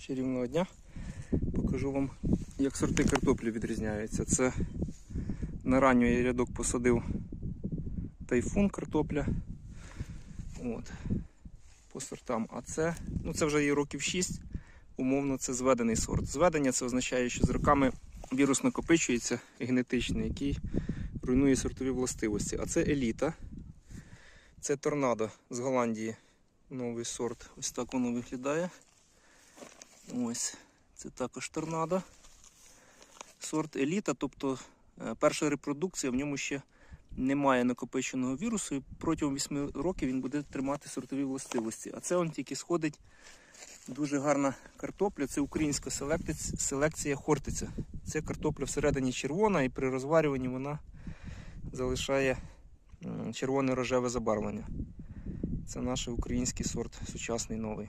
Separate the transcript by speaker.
Speaker 1: Чарівного дня. Покажу вам, як сорти картоплі відрізняються. Це на ранній рядок посадив тайфун картопля. От. По сортам. А це, ну це вже є років 6. Умовно, це зведений сорт. Зведення це означає, що з роками вірус накопичується генетичний, який руйнує сортові властивості. А це еліта. Це торнадо з Голландії. Новий сорт. Ось так воно виглядає. Ось. Це також торнадо. Сорт еліта, тобто е, перша репродукція, в ньому ще немає накопиченого вірусу, і протягом 8 років він буде тримати сортові властивості. А це он тільки сходить дуже гарна картопля. Це українська селекція, хортиця. Це картопля всередині червона, і при розварюванні вона залишає червоне рожеве забарвлення. Це наш український сорт, сучасний новий.